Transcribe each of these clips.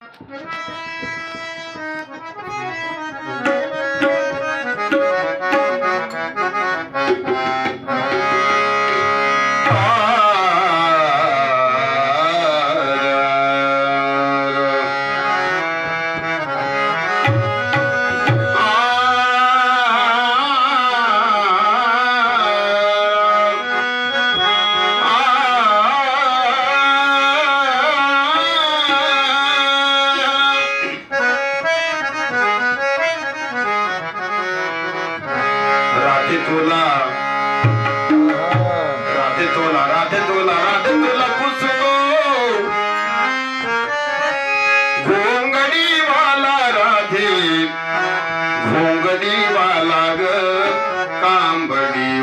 Thank you. Radhe तुला. राधे तोला राधे तुला राधे तुला पुसतो घोंगडी वाला राधे घोंगडी वाला ग कांबडी.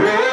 Yeah.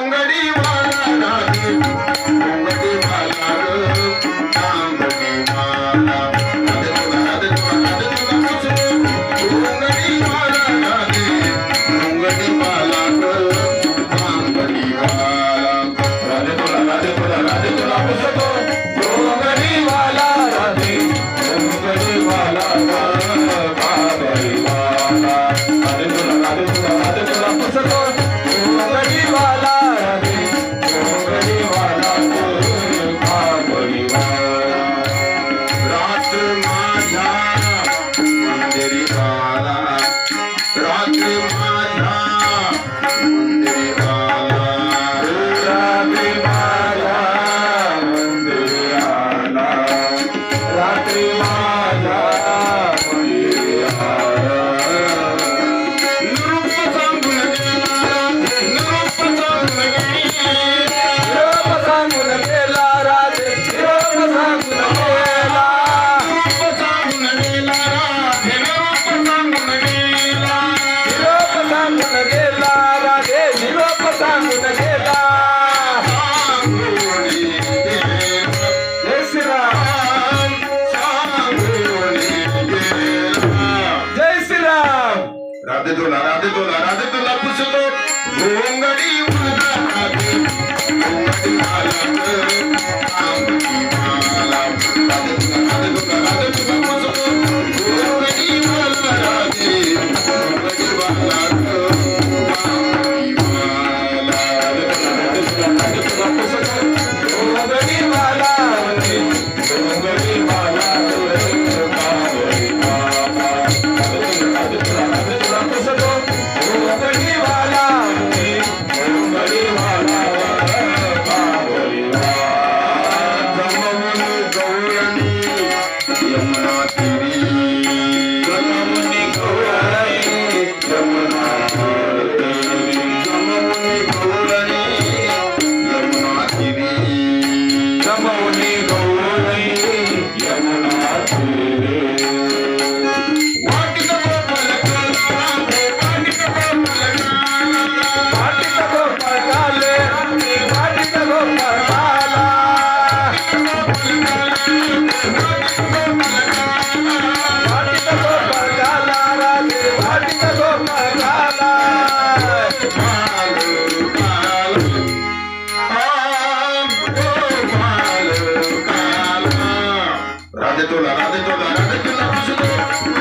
அது தோல் அது தோல் அது தோல் புசு தோல் ஓங்கடி உருகாது ஓங்கடி ஆலாது রাধে তোলা রাধে তোলা রাধে তোলা